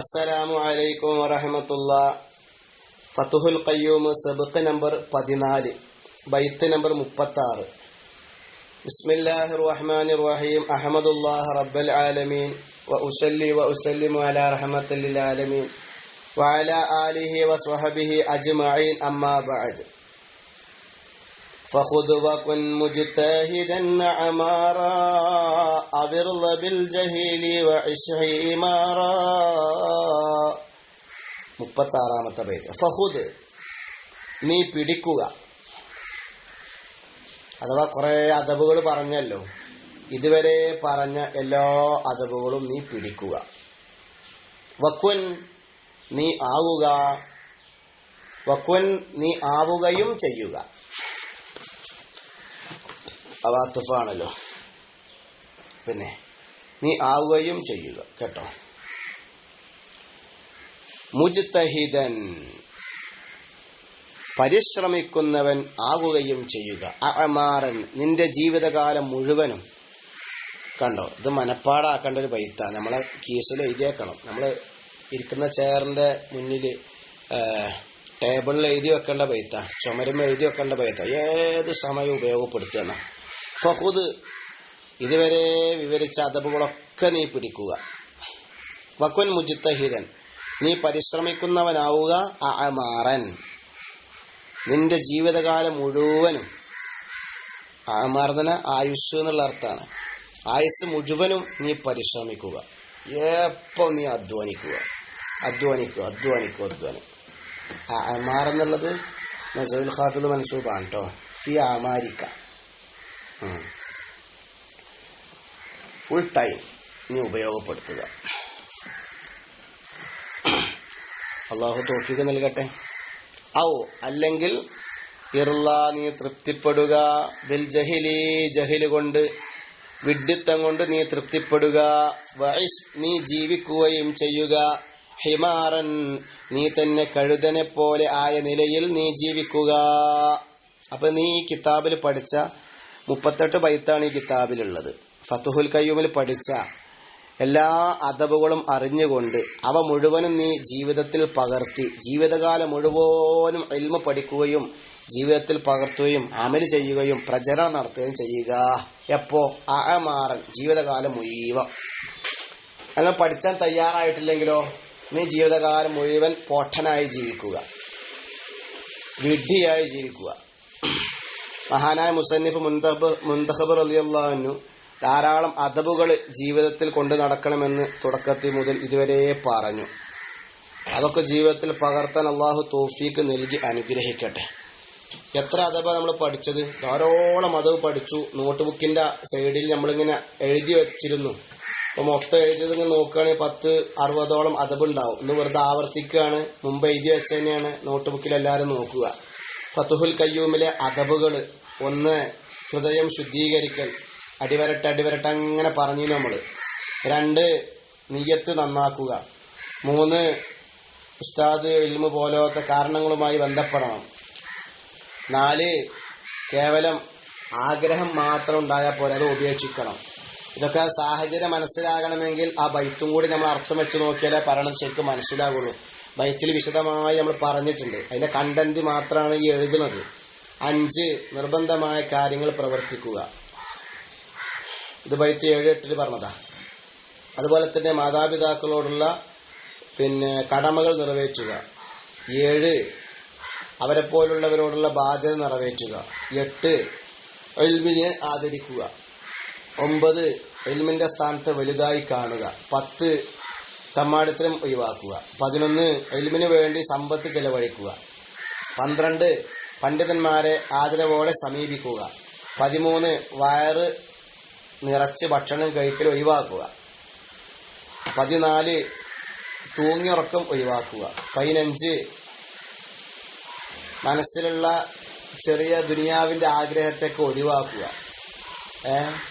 അസ്സലാമു അലൈക്കും വറഹമത്തുള്ള ഫത്തുഹുൽ ഖയ്യൂം സബക്ക് നമ്പർ പതിനാല് ബൈത്ത് നമ്പർ മുപ്പത്തി ആറ് ബിസ്മില്ലാഹി റഹ്മാൻ റഹീം അഹമ്മദുല്ലാഹ് റബ്ബൽ ആലമീൻ وأصلي وأسلم على رحمة للعالمين وعلى آله وصحبه أجمعين أما بعد فخذ وكن مجتهدا عمارا أبرل بالجهيل وعش عمارا മുപ്പത്താറാമത്തെ പേര് ഫഹുദ് നീ പിടിക്കുക അഥവാ കുറെ അതവുകൾ പറഞ്ഞല്ലോ ഇതുവരെ പറഞ്ഞ എല്ലാ അതവുകളും നീ പിടിക്കുക വക്വൻ നീ ആവുക വക്വൻ നീ ആവുകയും ചെയ്യുക അവാത്തുഫാണല്ലോ പിന്നെ നീ ആവുകയും ചെയ്യുക കേട്ടോ. മുജ്തഹിദൻ പരിശ്രമിക്കുന്നവൻ ആവുകയും ചെയ്യുക. അമാറൻ നിന്റെ ജീവിതകാലം മുഴുവനും. കണ്ടോ ഇത് മനപ്പാടാക്കേണ്ട ഒരു പൈത്ത നമ്മളെ കീസിൽ എഴുതിയേക്കണം. നമ്മൾ ഇരിക്കുന്ന ചെയറിന്റെ മുന്നിൽ ടേബിളിൽ എഴുതി വെക്കേണ്ട പൈത്ത ചുമരുമ്പ് എഴുതി വെക്കേണ്ട പൈത്ത ഏത് സമയം ഉപയോഗപ്പെടുത്തുക ഫഹുദ് ഇതുവരെ വിവരിച്ച അതബുകളൊക്കെ നീ പിടിക്കുക. വക്കുൻ മുജിത്തഹിതൻ നീ പരിശ്രമിക്കുന്നവനാവുക അമാറൻ നിന്റെ ജീവിതകാലം മുഴുവനും അമാർദന ആയുസ് എന്നുള്ള അർത്ഥമാണ്. ആയുസ് മുഴുവനും നീ പരിശ്രമിക്കുക. എപ്പോൾ നീ അധ്വാനിക്കുക? അധ്വാനിക്കുക അധ്വാനിക്കുക അധ്വാനിക്കുക അമാർ എന്നുള്ളത് നസറുൽ ഖാഫിദ് മൻസൂബാണ് കേട്ടോ ഫി അമാരിക്ക ഫുൾ ടൈം നീ ഉപയോഗപ്പെടുത്തുക. അള്ളാഹു തോഫിക്ക് നൽകട്ടെ. ഔ അല്ലെങ്കിൽ ഇർല നീ തൃപ്തിപ്പെടുക. ബിൽ ജഹിലി ജഹിൽ കൊണ്ട് വിഡ്ഢിത്തം കൊണ്ട് നീ തൃപ്തിപ്പെടുക. വൈഷ് നീ ജീവിക്കുകയും ചെയ്യുക. ഹിമാറൻ നീ തന്നെ കഴുതനെ പോലെ ആയ നിലയിൽ നീ ജീവിക്കുക. അപ്പൊ നീ ഈ കിതാബിൽ പഠിച്ച മുപ്പത്തെട്ട് ബൈത്താണ് ഈ കിതാബിലുള്ളത്. ഫത്തുഹുൽ കയ്യൂമിൽ പഠിച്ച എല്ലാ അതവുകളും അറിഞ്ഞുകൊണ്ട് അവ മുഴുവനും നീ ജീവിതത്തിൽ പകർത്തി ജീവിതകാലം മുഴുവനും എൽമ പഠിക്കുകയും ജീവിതത്തിൽ പകർത്തുകയും അമൽ ചെയ്യുകയും പ്രചരണം നടത്തുകയും ചെയ്യുക. എപ്പോ? അമാറൻ ജീവിതകാലം മുഴുവൻ. അങ്ങനെ പഠിച്ചാൻ തയ്യാറായിട്ടില്ലെങ്കിലോ? നീ ജീവിതകാലം മുഴുവൻ പോട്ടനായി ജീവിക്കുക. വിഡ്ഢിയായി ജീവിക്കുക. മഹാനായ മുസന്നിഫ് മുന്തഹബ് മുന്തഹബ് റലിയല്ലാന്നു ധാരാളം അതബുകൾ ജീവിതത്തിൽ കൊണ്ടു നടക്കണമെന്ന് തുടക്കത്തിൽ മുതൽ ഇതുവരെ പറഞ്ഞു. അതൊക്കെ ജീവിതത്തിൽ പകർത്താൻ അള്ളാഹു തോഫീക്ക് നൽകി അനുഗ്രഹിക്കട്ടെ. എത്ര അതബ നമ്മൾ പഠിച്ചത്? ധാരോളം അതവ് പഠിച്ചു. നോട്ട് ബുക്കിന്റെ സൈഡിൽ നമ്മളിങ്ങനെ എഴുതി വെച്ചിരുന്നു. അപ്പൊ മൊത്തം എഴുതിയത് ഇങ്ങനെ നോക്കുകയാണെങ്കിൽ പത്ത് അറുപതോളം അതബ് ഉണ്ടാവും. ഇന്ന് വെറുതെ ആവർത്തിക്കുകയാണ്. മുമ്പ് എഴുതി വെച്ച് തന്നെയാണ് നോട്ട് ബുക്കിൽ എല്ലാവരും നോക്കുക. ഫത്തുഹുൽ കയ്യൂമിലെ അതബുകൾ ഒന്ന് ഹൃദയം ശുദ്ധീകരിക്കൽ അടിവരട്ട് അടിവരട്ട് അങ്ങനെ പറഞ്ഞു നമ്മൾ രണ്ട് നീയത്ത് നന്നാക്കുക. മൂന്ന് ഉസ്താദ് ഇൽമു പോലത്തെ കാരണങ്ങളുമായി ബന്ധപ്പെടണം. നാല് കേവലം ആഗ്രഹം മാത്രം ഉണ്ടായാൽ പോലെ അത് ഉപേക്ഷിക്കണം. ഇതൊക്കെ സാഹചര്യം മനസ്സിലാകണമെങ്കിൽ ആ ബൈത്തും കൂടി നമ്മൾ അർത്ഥം വെച്ച് നോക്കിയാലേ പറയണത് ശരിക്കും മനസ്സിലാകുള്ളൂ ബൈത്തിൽ വിശദമായി നമ്മൾ പറഞ്ഞിട്ടുണ്ട്. അതിന്റെ കണ്ടന്റ് മാത്രമാണ് ഈ എഴുതുന്നത്. അഞ്ച് നിർബന്ധമായ കാര്യങ്ങൾ പ്രവർത്തിക്കുക. ഇത് ബൈത്ത് ഏഴ് എട്ടിൽ പറഞ്ഞതാ. അതുപോലെ തന്നെ മാതാപിതാക്കളോടുള്ള പിന്നെ കടമകൾ നിറവേറ്റുക. ഏഴ് അവരെ പോലുള്ളവരോടുള്ള ബാധ്യത നിറവേറ്റുക. എട്ട് എൽമിനെ ആദരിക്കുക. ഒമ്പത് എൽമിന്റെ സ്ഥാനത്ത് വലുതായി കാണുക. പത്ത് തമ്മാടിത്തരം ഒഴിവാക്കുക. പതിനൊന്ന് എലിമിന് വേണ്ടി സമ്പത്ത് ചെലവഴിക്കുക. പന്ത്രണ്ട് പണ്ഡിതന്മാരെ ആദരവോടെ സമീപിക്കുക. പതിമൂന്ന് വയറ് നിറച്ച് ഭക്ഷണം കഴിക്കൽ ഒഴിവാക്കുക. പതിനാല് തൂങ്ങിയുറക്കം ഒഴിവാക്കുക. പതിനഞ്ച് മനസ്സിലുള്ള ചെറിയ ദുനിയാവിന്റെ ആഗ്രഹത്തെയൊക്കെ ഒഴിവാക്കുക.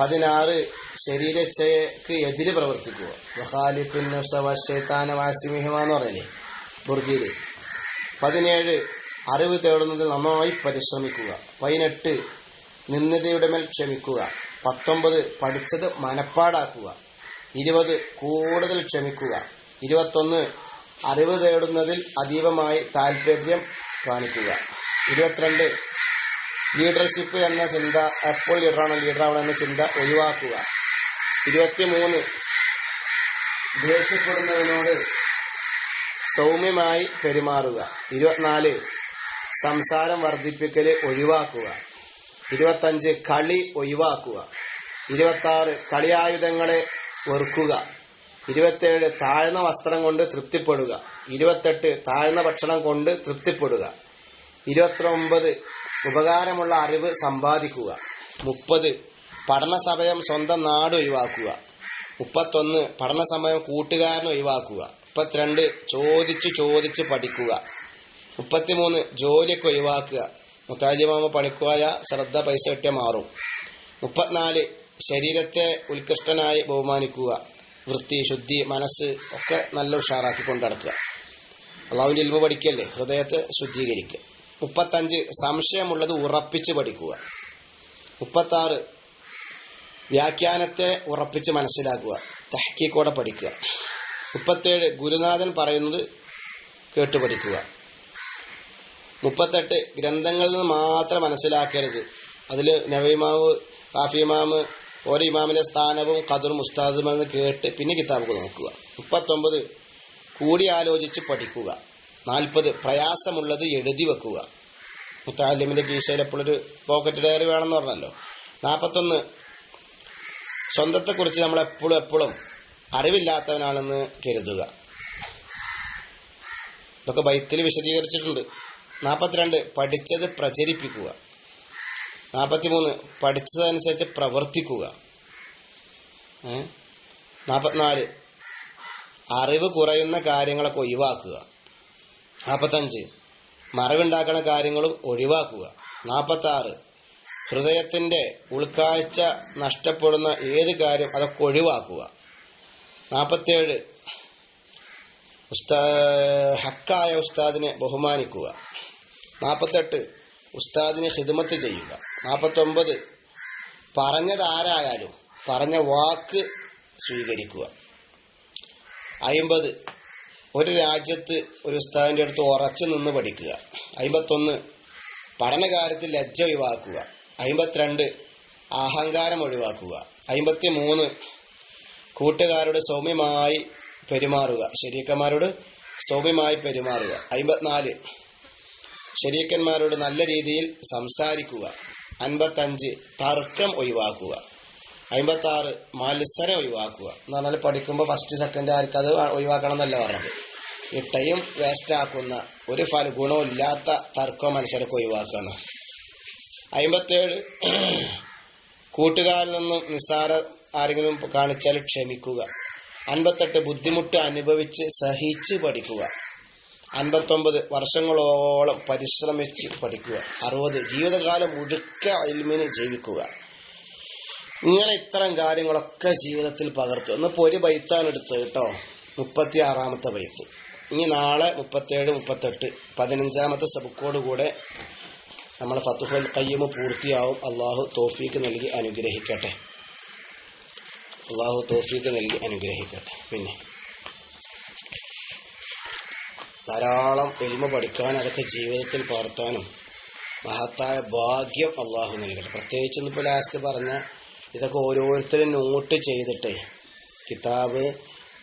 പതിനാറ് ശരീരച്ചയ്ക്ക് എതിര് പ്രവർത്തിക്കുക. വഹാലിഫിൻ വാസിമിഹിമ എന്ന് പറയലേ. ബുർദിയിൽ പതിനേഴ് അറിവ് തേടുന്നതിൽ നന്നായി പരിശ്രമിക്കുക. പതിനെട്ട് നിന്നതയുടെ മേൽ ക്ഷമിക്കുക. പത്തൊമ്പത് പഠിച്ചത് മനപ്പാടാക്കുക. ഇരുപത് കൂടുതൽ ക്ഷമിക്കുക. ഇരുപത്തൊന്ന് അറിവ് തേടുന്നതിൽ അതീവമായി താല്പര്യം കാണിക്കുക. ഇരുപത്തിരണ്ട് ലീഡർഷിപ്പ് എന്ന ചിന്ത എപ്പോൾ ലീഡറാണോ? ലീഡറാവണം എന്ന ചിന്ത ഒഴിവാക്കുക. ഇരുപത്തിമൂന്ന്. ദേഷ്യപ്പെടുന്നതിനോട് സൗമ്യമായി പെരുമാറുക. ഇരുപത്തിനാല് സംസാരം വർദ്ധിപ്പിക്കൽ ഒഴിവാക്കുക. ഇരുപത്തഞ്ച് കളി ഒഴിവാക്കുക. ഇരുപത്തി കളിയായുധങ്ങളെ വെറുക്കുക. ഇരുപത്തേഴ് താഴ്ന്ന വസ്ത്രം കൊണ്ട് തൃപ്തിപ്പെടുക. ഇരുപത്തെട്ട് താഴ്ന്ന ഭക്ഷണം കൊണ്ട് തൃപ്തിപ്പെടുക. ഇരുപത്തിയൊമ്പത് ഉപകാരമുള്ള അറിവ് സമ്പാദിക്കുക. മുപ്പത് പഠന സമയം സ്വന്തം നാട് ഒഴിവാക്കുക. മുപ്പത്തൊന്ന് പഠനസമയം കൂട്ടുകാരൻ ഒഴിവാക്കുക. മുപ്പത്തിരണ്ട് ചോദിച്ചു ചോദിച്ച് പഠിക്കുക. മുപ്പത്തിമൂന്ന് ജോലിയൊക്കെ ഒഴിവാക്കുക. മുത്താജിമാമ പണിക്കുവായ ശ്രദ്ധ പൈസ കിട്ടിയ മാറും. മുപ്പത്തിനാല് ശരീരത്തെ ഉത്കൃഷ്ടനായി ബഹുമാനിക്കുക. വൃത്തി ശുദ്ധി മനസ്സ് ഒക്കെ നല്ല ഉഷാറാക്കി കൊണ്ട് നടക്കുക. അള്ളാഹുവിന്റെ ഇൽമ പഠിക്കല്ലേ? ഹൃദയത്തെ ശുദ്ധീകരിക്കുക. മുപ്പത്തഞ്ച് സംശയമുള്ളത് ഉറപ്പിച്ച് പഠിക്കുക. മുപ്പത്താറ് വ്യാഖ്യാനത്തെ ഉറപ്പിച്ച് മനസ്സിലാക്കുക തഹക്കീക്കോടെ പഠിക്കുക. മുപ്പത്തേഴ് ഗുരുനാഥൻ പറയുന്നത് കേട്ടു പഠിക്കുക. മുപ്പത്തെട്ട് ഗ്രന്ഥങ്ങളിൽ നിന്ന് മാത്രം മനസ്സിലാക്കരുത്. അതിൽ നവീമാവ് കാഫിമാമ് ഓരോ ഇമാമിന്റെ സ്ഥാനവും ഖദറും ഉസ്താദുമെന്ന് കേട്ട് പിന്നെ കിതാബുകൾ നോക്കുക. മുപ്പത്തൊമ്പത് കൂടിയാലോചിച്ച് പഠിക്കുക. നാൽപ്പത് പ്രയാസമുള്ളത് എഴുതി വെക്കുക. മുത്താലിമിന്റെ കീശയിൽ എപ്പോഴൊരു പോക്കറ്റ് ഡയറി വേണമെന്ന് പറഞ്ഞല്ലോ. നാൽപ്പത്തൊന്ന് സ്വന്തത്തെക്കുറിച്ച് നമ്മൾ എപ്പോഴും എപ്പോഴും അറിവില്ലാത്തവനാണെന്ന് കരുതുക. ഇതൊക്കെ ബൈത്തിൽ വിശദീകരിച്ചിട്ടുണ്ട്. നാൽപ്പത്തിരണ്ട് പഠിച്ചത് പ്രചരിപ്പിക്കുക. നാൽപ്പത്തിമൂന്ന് പഠിച്ചതനുസരിച്ച് പ്രവർത്തിക്കുക. നാൽപ്പത്തിനാല് അറിവ് കുറയുന്ന കാര്യങ്ങളൊക്കെ ഒഴിവാക്കുക. നാൽപ്പത്തഞ്ച് മറവുണ്ടാക്കുന്ന കാര്യങ്ങളും ഒഴിവാക്കുക. നാൽപ്പത്തി ആറ് ഹൃദയത്തിന്റെ ഉൾക്കാഴ്ച നഷ്ടപ്പെടുന്ന ഏത് കാര്യം അതൊക്കെ ഒഴിവാക്കുക. നാൽപ്പത്തേഴ് ഉസ്താ ഹക്കായ ഉസ്താദിനെ ബഹുമാനിക്കുക. നാൽപ്പത്തെട്ട് ഉസ്താദിനെ ഹിദ്മത്ത് ചെയ്യുക. നാൽപ്പത്തൊമ്പത് പറഞ്ഞതാരായാലും പറഞ്ഞ വാക്ക് സ്വീകരിക്കുക. അയിമ്പത്. ഒരു രാജ്യത്ത് ഒരു ഉസ്താദിന്റെ അടുത്ത് ഉറച്ചു നിന്ന് പഠിക്കുക. അയിമ്പത്തൊന്ന്. പഠനകാര്യത്തിൽ ലജ്ജ ഒഴിവാക്കുക. അയിമ്പത്തിരണ്ട്. അഹങ്കാരം ഒഴിവാക്കുക. അയിമ്പത്തി മൂന്ന് കൂട്ടുകാരോട് സൗമ്യമായി പെരുമാറുക. ശരീക്കന്മാരോട് സൗമ്യമായി പെരുമാറുക. അയിമ്പത്തിനാല്. ശരീക്കന്മാരോട് നല്ല രീതിയിൽ സംസാരിക്കുക. അൻപത്തഞ്ച്. തർക്കം ഒഴിവാക്കുക. അമ്പത്തി ആറ് മത്സരം ഒഴിവാക്കുക. എന്ന് പറഞ്ഞാൽ പഠിക്കുമ്പോൾ ഫസ്റ്റ് സെക്കൻഡ് ആർക്ക് അത് ഒഴിവാക്കണം എന്നല്ല പറഞ്ഞത്. ഇട്ടയും ടൈം വേസ്റ്റ് ആക്കുന്ന ഒരു ഫല ഗുണമില്ലാത്ത തർക്കം മത്സരമൊക്കെ ഒഴിവാക്കുക അമ്പത്തേഴ്. കൂട്ടുകാരിൽ നിന്നും നിസ്സാര ആരെങ്കിലും കാണിച്ചാൽ ക്ഷമിക്കുക. അൻപത്തെട്ട് ബുദ്ധിമുട്ട് അനുഭവിച്ച് സഹിച്ച് പഠിക്കുക. അൻപത്തൊമ്പത് വർഷങ്ങളോളം പരിശ്രമിച്ച് പഠിക്കുക. അറുപത് ജീവിതകാലം മുഴുക്ക അൽമിന് ജീവിക്കുക. ഇങ്ങനെ ഇത്തരം കാര്യങ്ങളൊക്കെ ജീവിതത്തിൽ പകർത്തു ഇന്നിപ്പോൾ ഒരു ബൈത്താണ് എടുത്തത് കേട്ടോ. മുപ്പത്തി ആറാമത്തെ ബൈത്ത്. ഇനി നാളെ മുപ്പത്തേഴ് മുപ്പത്തെട്ട് പതിനഞ്ചാമത്തെ സബുക്കോട് കൂടെ നമ്മൾ ഫത്തുഹുൽ കയ്യമ് പൂർത്തിയാവും. അള്ളാഹു തോഫീക്ക് നൽകി അനുഗ്രഹിക്കട്ടെ. അള്ളാഹു തോഫീക്ക് നൽകി അനുഗ്രഹിക്കട്ടെ. പിന്നെ ധാരാളം എൽമ പഠിക്കാൻ അതൊക്കെ ജീവിതത്തിൽ പകർത്താനും മഹത്തായ ഭാഗ്യം അള്ളാഹു നൽകട്ടെ. പ്രത്യേകിച്ച് ഇന്നിപ്പോൾ ലാസ്റ്റ് പറഞ്ഞ ഇതൊക്കെ ഓരോരുത്തരും നോട്ട് ചെയ്തിട്ട് കിതാബ്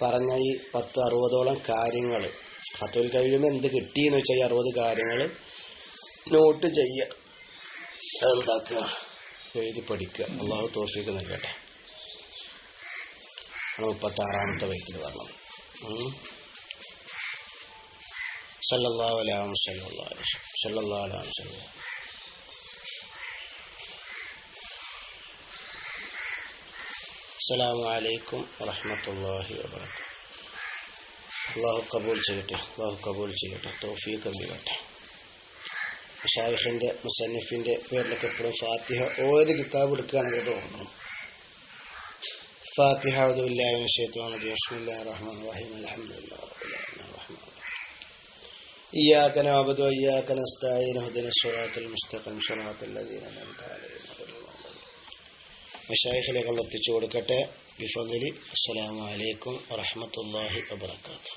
പറഞ്ഞ ഈ പത്ത് അറുപതോളം കാര്യങ്ങൾ ഫത്തുൽ കഴിയുമ്പോൾ എന്ത് കിട്ടിയെന്ന് വെച്ചാൽ ഈ അറുപത് കാര്യങ്ങൾ നോട്ട് ചെയ്യുക. അതെന്താക്കുക? എഴുതി പഠിക്കുക. അള്ളാഹു തോഫിക്ക് നൽകട്ടെ. മുപ്പത്തി ആറാമത്തെ വൈക്കിൽ പറഞ്ഞത്. സല്ലല്ലാഹു അലൈഹി വസല്ലം സല്ലല്ലാഹു അലൈഹി അസ്സലാമു അലൈക്കും വറഹ്മത്തുള്ളാഹി കബൂൽ ചെയ്യട്ടെ. അള്ളാഹു കബൂൽ ചെയ്യട്ടെ. തൗഫീഖ് നൽകട്ടെ. ഷായിഖിന്റെ മുസന്നിഫിന്റെ പേരിലൊക്കെ എപ്പോഴും ഫാത്തിഹ ഏത് കിതാബ് എടുക്കുകയാണെങ്കിൽ അത് ഓർക്കണം ഫാത്തിഹ അഊദു ബില്ലാഹി മിനശ് ശൈത്വാനിർ റജീം ബിസ്മില്ലാഹിർ റഹ്മാനിർ റഹീം അൽഹംദുലില്ലാഹി റബ്ബിൽ ആലമീൻ റഹ്മാനിർ إياك نعبد وإياك نستعين اهدنا الصراط المستقيم صراط الذين أنعمت عليهم غير المغضوب മഷായിഖിലേക്ക് എത്തിച്ചു കൊടുക്കട്ടെ ബിഫദലി അസ്സലാമു അലൈക്കും വറഹ്മത്തുള്ളാഹി വബറകാതുഹു